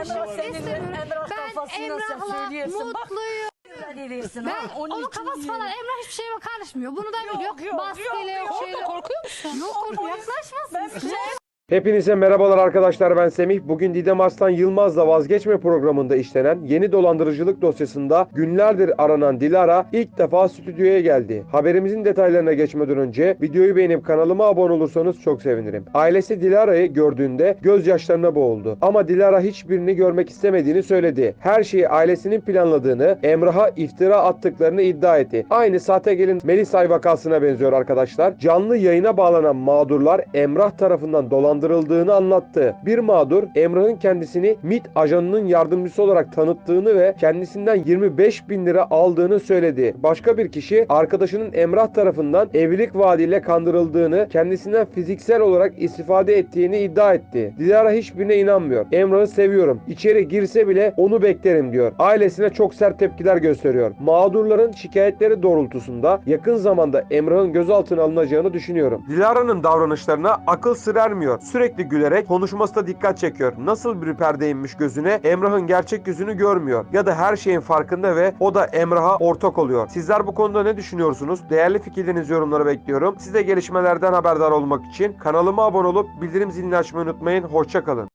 Emrah senin Ben sen Emrah'la söylüyorsun. Bak, mutluyum. Ben ha, onun, kafası falan Emrah hiçbir şeye karışmıyor. Bunu da biliyor. yok, yok, Baskıyla yok, yok, yok. şeyle. Korkuyor musun? Yok korku yaklaşmasın. Ben bir şey Hepinize merhabalar arkadaşlar ben Semih. Bugün Didem Aslan Yılmaz'la vazgeçme programında işlenen yeni dolandırıcılık dosyasında günlerdir aranan Dilara ilk defa stüdyoya geldi. Haberimizin detaylarına geçmeden önce videoyu beğenip kanalıma abone olursanız çok sevinirim. Ailesi Dilara'yı gördüğünde gözyaşlarına boğuldu. Ama Dilara hiçbirini görmek istemediğini söyledi. Her şeyi ailesinin planladığını, Emrah'a iftira attıklarını iddia etti. Aynı sahte gelin Melisay vakasına benziyor arkadaşlar. Canlı yayına bağlanan mağdurlar Emrah tarafından dolandırıldığını anlattı. Bir mağdur Emrah'ın kendisini MIT ajanının yardımcısı olarak tanıttığını ve kendisinden 25 bin lira aldığını söyledi. Başka bir kişi arkadaşının Emrah tarafından evlilik vaadiyle kandırıldığını, kendisinden fiziksel olarak istifade ettiğini iddia etti. Dilara hiçbirine inanmıyor. Emrah'ı seviyorum. İçeri girse bile onu beklerim diyor. Ailesine çok sert tepkiler gösteriyor. Mağdurların şikayetleri doğrultusunda yakın zamanda Emrah'ın gözaltına alınacağını düşünüyorum. Dilara'nın davranışlarına akıl sır ermiyor. Sürekli gülerek konuşması da dikkat çekiyor. Nasıl bir perde inmiş gözüne Emrah'ın gerçek yüzünü görmüyor. Ya da her şeyin farkında ve o da Emrah'a ortak oluyor. Sizler bu konuda ne düşünüyorsunuz? Değerli fikirlerinizi yorumlara bekliyorum. Siz de gelişmelerden haberdar olmak için kanalıma abone olup bildirim zilini açmayı unutmayın. Hoşçakalın.